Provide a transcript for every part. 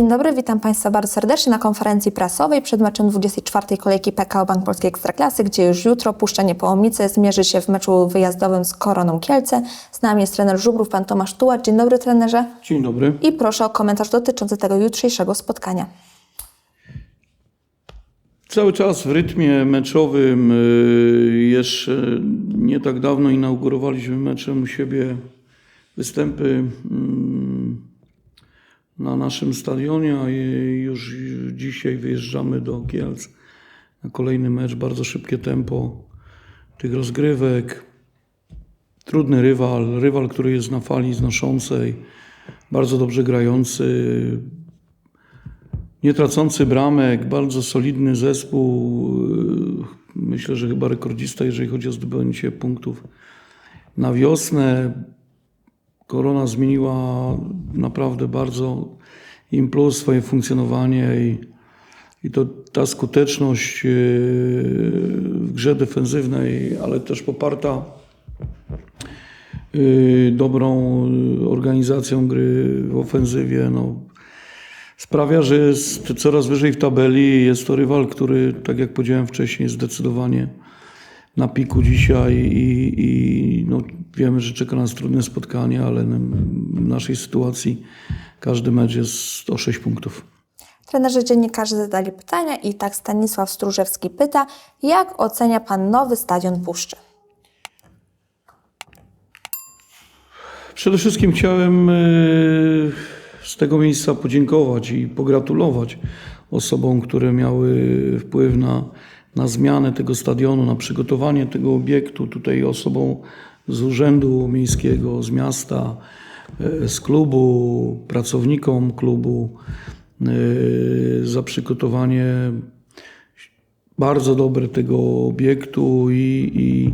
Dzień dobry, witam Państwa bardzo serdecznie na konferencji prasowej przed meczem 24. kolejki PKO Bank Polskiej Ekstraklasy, gdzie już jutro Puszcza Niepołomice zmierzy się w meczu wyjazdowym z Koroną Kielce. Z nami jest trener Żubrów, pan Tomasz Tułacz. Dzień dobry trenerze Dzień dobry. i proszę o komentarz dotyczący tego jutrzejszego spotkania. Cały czas w rytmie meczowym. y, Jeszcze nie tak dawno inaugurowaliśmy meczem u siebie występy mm, na naszym stadionie, a już dzisiaj wyjeżdżamy do Kielc na kolejny mecz. Bardzo szybkie tempo tych rozgrywek. Trudny rywal, rywal, który jest na fali znoszącej, bardzo dobrze grający, nie tracący bramek, bardzo solidny zespół. Myślę, że chyba rekordzista, jeżeli chodzi o zdobycie punktów na wiosnę. Korona zmieniła naprawdę bardzo im plus swoje funkcjonowanie i, i to ta skuteczność yy, w grze defensywnej, ale też poparta yy, dobrą organizacją gry w ofensywie. No, sprawia, że jest coraz wyżej w tabeli. Jest to rywal, który, tak jak powiedziałem wcześniej, zdecydowanie na piku dzisiaj i, i no, wiemy, że czeka nas trudne spotkanie, ale w naszej sytuacji każdy mecz jest o 6 punktów. Trenerzy dziennikarze zadali pytania i tak Stanisław Stróżewski pyta, jak ocenia Pan nowy stadion Puszczy? Przede wszystkim chciałem e, z tego miejsca podziękować i pogratulować osobom, które miały wpływ na, na zmianę tego stadionu, na przygotowanie tego obiektu. Tutaj osobom z Urzędu Miejskiego, z miasta, e, z klubu, pracownikom klubu e, za przygotowanie bardzo dobre tego obiektu i, i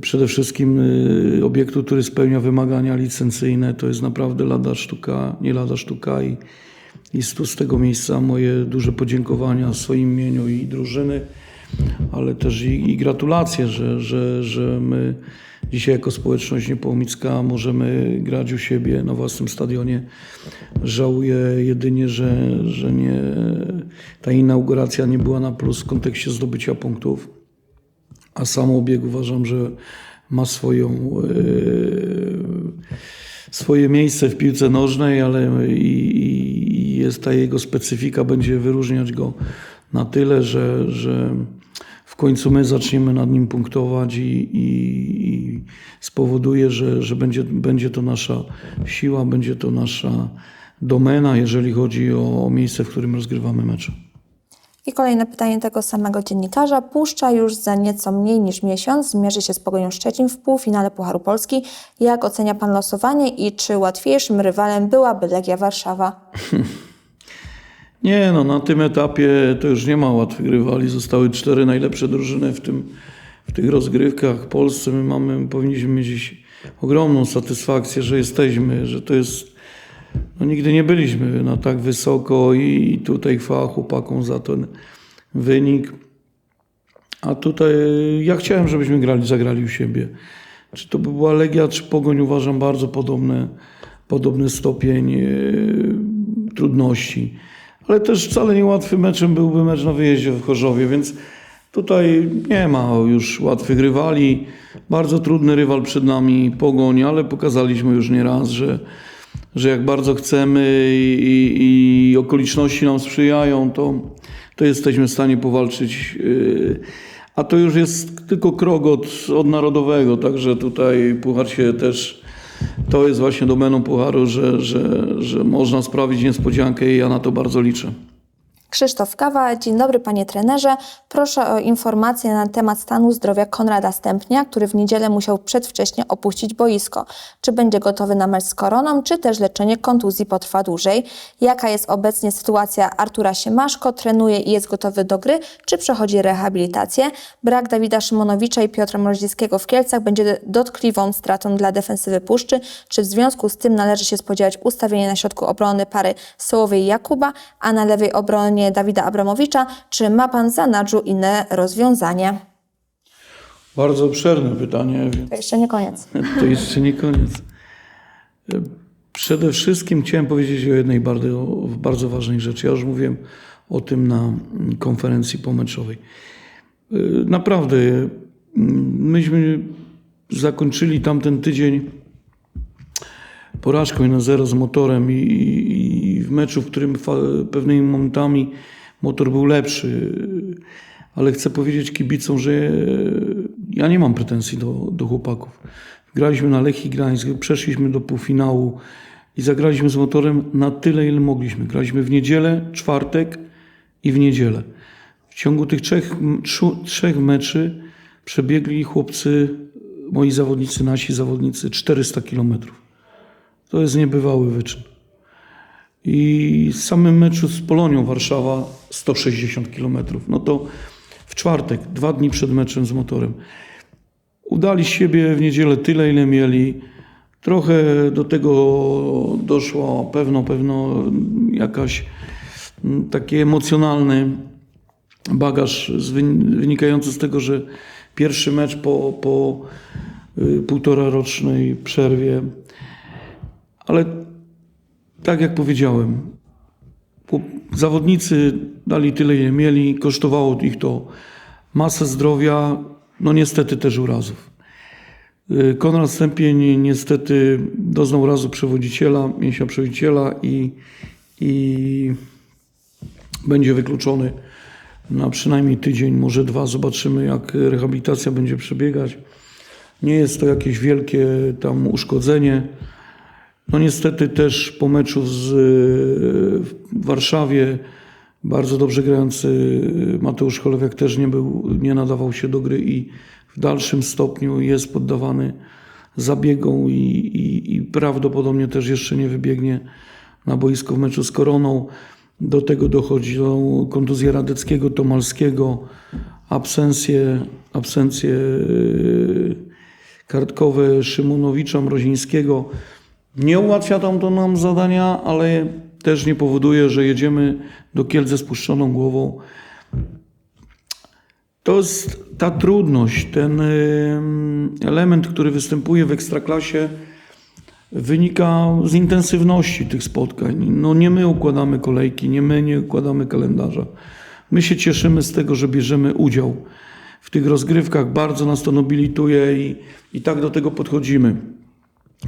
przede wszystkim y, obiektu, który spełnia wymagania licencyjne. To jest naprawdę lada sztuka, nie lada sztuka i, i z, z tego miejsca moje duże podziękowania w swoim imieniu i drużyny, ale też i, i gratulacje, że, że, że my dzisiaj jako społeczność Niepołomicka możemy grać u siebie na własnym stadionie. Żałuję jedynie, że, że nie, ta inauguracja nie była na plus w kontekście zdobycia punktów. A sam obieg uważam, że ma swoją, e, swoje miejsce w piłce nożnej, ale i, i jest ta jego specyfika będzie wyróżniać go na tyle, że, że w końcu my zaczniemy nad nim punktować i, i, i spowoduje, że, że będzie, będzie to nasza siła, będzie to nasza domena, jeżeli chodzi o, o miejsce, w którym rozgrywamy mecze. I kolejne pytanie tego samego dziennikarza. Puszcza już za nieco mniej niż miesiąc zmierzy się z Pogonią Szczecin w półfinale Pucharu Polski. Jak ocenia Pan losowanie i czy łatwiejszym rywalem byłaby Legia Warszawa? Nie, no na tym etapie to już nie ma łatwych rywali. Zostały cztery najlepsze drużyny w, tym, w tych rozgrywkach. W Polsce my mamy, powinniśmy mieć ogromną satysfakcję, że jesteśmy, że to jest. No nigdy nie byliśmy na tak wysoko i tutaj chwała chłopakom za ten wynik. A tutaj ja chciałem, żebyśmy grali, zagrali u siebie. Czy to by była Legia, czy Pogoń, uważam bardzo podobne, podobny stopień e, trudności. Ale też wcale niełatwym meczem byłby mecz na wyjeździe w Chorzowie, więc tutaj nie ma już łatwych rywali. Bardzo trudny rywal przed nami, Pogoń, ale pokazaliśmy już nieraz, że, że jak bardzo chcemy i, i, okoliczności nam sprzyjają, to, to jesteśmy w stanie powalczyć. yy, A to już jest tylko krok od, od narodowego, także tutaj Puchar się też, to jest właśnie domeną Pucharu, że, że, że można sprawić niespodziankę i ja na to bardzo liczę. Krzysztof Kawa, dzień dobry panie trenerze. Proszę o informację na temat stanu zdrowia Konrada Stępnia, który w niedzielę musiał przedwcześnie opuścić boisko. Czy będzie gotowy na mecz z koroną, czy też leczenie kontuzji potrwa dłużej? Jaka jest obecnie sytuacja Artura Siemaszko? Trenuje i jest gotowy do gry, czy przechodzi rehabilitację? Brak Dawida Szymonowicza i Piotra Mroźlickiego w Kielcach będzie dotkliwą stratą dla defensywy Puszczy. Czy w związku z tym należy się spodziewać ustawienia na środku obrony pary Sołowej i Jakuba, a na lewej obronie Dawida Abramowicza? Czy ma pan za nadrzu inne rozwiązanie? Bardzo obszerne pytanie, więc To jeszcze nie koniec. to jeszcze nie koniec. Przede wszystkim chciałem powiedzieć o jednej bardzo, bardzo ważnej rzeczy. Ja już mówiłem o tym na konferencji pomeczowej. Naprawdę, myśmy zakończyli tamten tydzień porażką 1-0 z motorem i, i w meczu, w którym pewnymi momentami motor był lepszy. Ale chcę powiedzieć kibicom, że ja nie mam pretensji do, do chłopaków. Graliśmy na Lechii Gdańsk, przeszliśmy do półfinału i zagraliśmy z motorem na tyle, ile mogliśmy. Graliśmy w niedzielę, czwartek i w niedzielę. W ciągu tych trzech, trzech meczy przebiegli chłopcy, moi zawodnicy, nasi zawodnicy 400 kilometrów. To jest niebywały wyczyn. I w samym meczu z Polonią Warszawa 160 km. No to w czwartek, dwa dni przed meczem z motorem. Udali z siebie w niedzielę tyle, ile mieli. Trochę do tego doszło pewno, pewno jakaś mm, taki emocjonalny bagaż z wyn- wynikający z tego, że pierwszy mecz po, po y, półtora rocznej przerwie. Ale tak jak powiedziałem, zawodnicy dali tyle, ile mieli, kosztowało ich to masę zdrowia, no niestety też urazów. Y, Konrad Stępień niestety doznał urazu przewodziciela, mięśnia przewodziciela i, i będzie wykluczony na przynajmniej tydzień, może dwa. Zobaczymy, jak rehabilitacja będzie przebiegać. Nie jest to jakieś wielkie tam uszkodzenie. No niestety też po meczu z, w Warszawie bardzo dobrze grający Mateusz Cholewiak też nie, był, nie nadawał się do gry i w dalszym stopniu jest poddawany zabiegom i, i, i prawdopodobnie też jeszcze nie wybiegnie na boisko w meczu z Koroną. Do tego dochodzi do kontuzji Radeckiego, Tomalskiego, absencje, absencje yy, kartkowe Szymunowicza, Mrozińskiego. Nie ułatwia tam to nam zadania, ale też nie powoduje, że jedziemy do Kielc ze spuszczoną głową. To jest ta trudność, ten element, który występuje w ekstraklasie, wynika z intensywności tych spotkań. No nie my układamy kolejki, nie my nie układamy kalendarza. My się cieszymy z tego, że bierzemy udział w tych rozgrywkach. Bardzo nas to nobilituje i, i tak do tego podchodzimy.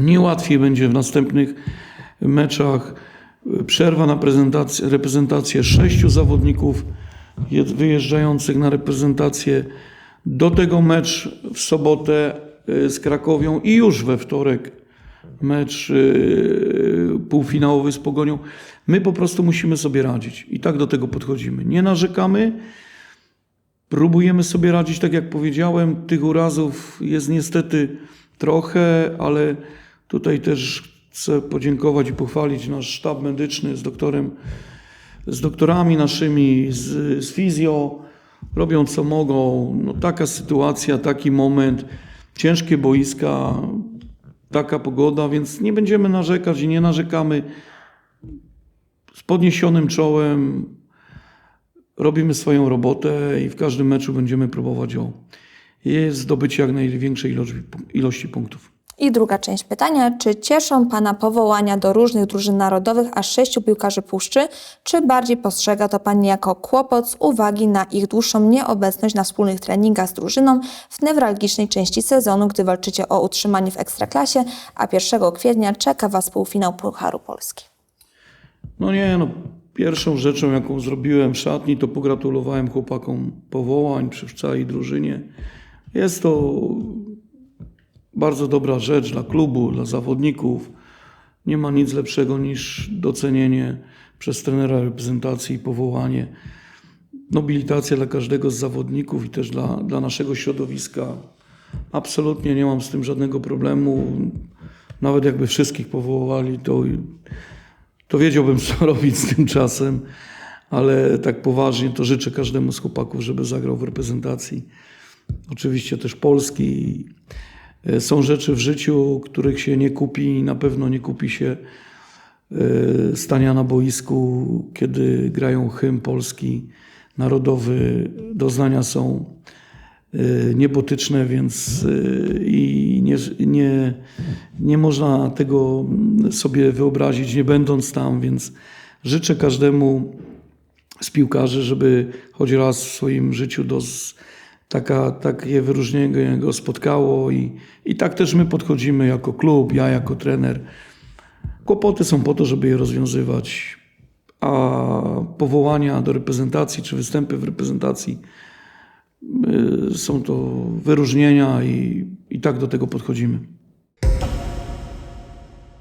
Nie łatwiej będzie w następnych meczach. Przerwa na prezentację, reprezentację sześciu zawodników wyjeżdżających na reprezentację. Do tego mecz w sobotę y, z Krakowią i już we wtorek mecz y, półfinałowy z Pogonią. My po prostu musimy sobie radzić i tak do tego podchodzimy. Nie narzekamy, Próbujemy sobie radzić, tak jak powiedziałem. Tych urazów jest niestety trochę, ale tutaj też chcę podziękować i pochwalić nasz sztab medyczny z doktorem, z doktorami naszymi, z, z fizjo. Robią co mogą. No, taka sytuacja, taki moment, ciężkie boiska, taka pogoda, więc nie będziemy narzekać i nie narzekamy. Z podniesionym czołem, robimy swoją robotę i w każdym meczu będziemy próbować jest zdobycie jak największej ilości, ilości punktów. I druga część pytania. Czy cieszą Pana powołania do różnych drużyn narodowych aż sześciu piłkarzy puszczy, czy bardziej postrzega to Pan jako kłopot z uwagi na ich dłuższą nieobecność na wspólnych treningach z drużyną w newralgicznej części sezonu, gdy walczycie o utrzymanie w Ekstraklasie, a 1 kwietnia czeka Was półfinał Pucharu Polski? No nie, no pierwszą rzeczą jaką zrobiłem w szatni to pogratulowałem chłopakom powołań przy całej drużynie. Jest to bardzo dobra rzecz dla klubu, dla zawodników. Nie ma nic lepszego niż docenienie przez trenera reprezentacji i powołanie. Nobilitacja dla każdego z zawodników i też dla, dla naszego środowiska. Absolutnie nie mam z tym żadnego problemu. Nawet jakby wszystkich powołali, to, to wiedziałbym, co robić z tym czasem. Ale tak poważnie to życzę każdemu z chłopaków, żeby zagrał w reprezentacji. Oczywiście też Polski. E, Są rzeczy w życiu, których się nie kupi i na pewno nie kupi się e, stania na boisku, kiedy grają hymn polski, narodowy. Doznania są niebotyczne, więc y, i nie, nie, nie można tego sobie wyobrazić, nie będąc tam, więc życzę każdemu z piłkarzy, żeby choć raz w swoim życiu dos, taka, takie wyróżnienie go spotkało i, i tak też my podchodzimy jako klub, ja jako trener. Kłopoty są po to, żeby je rozwiązywać, a powołania do reprezentacji czy występy w reprezentacji y, są to wyróżnienia i, i tak do tego podchodzimy.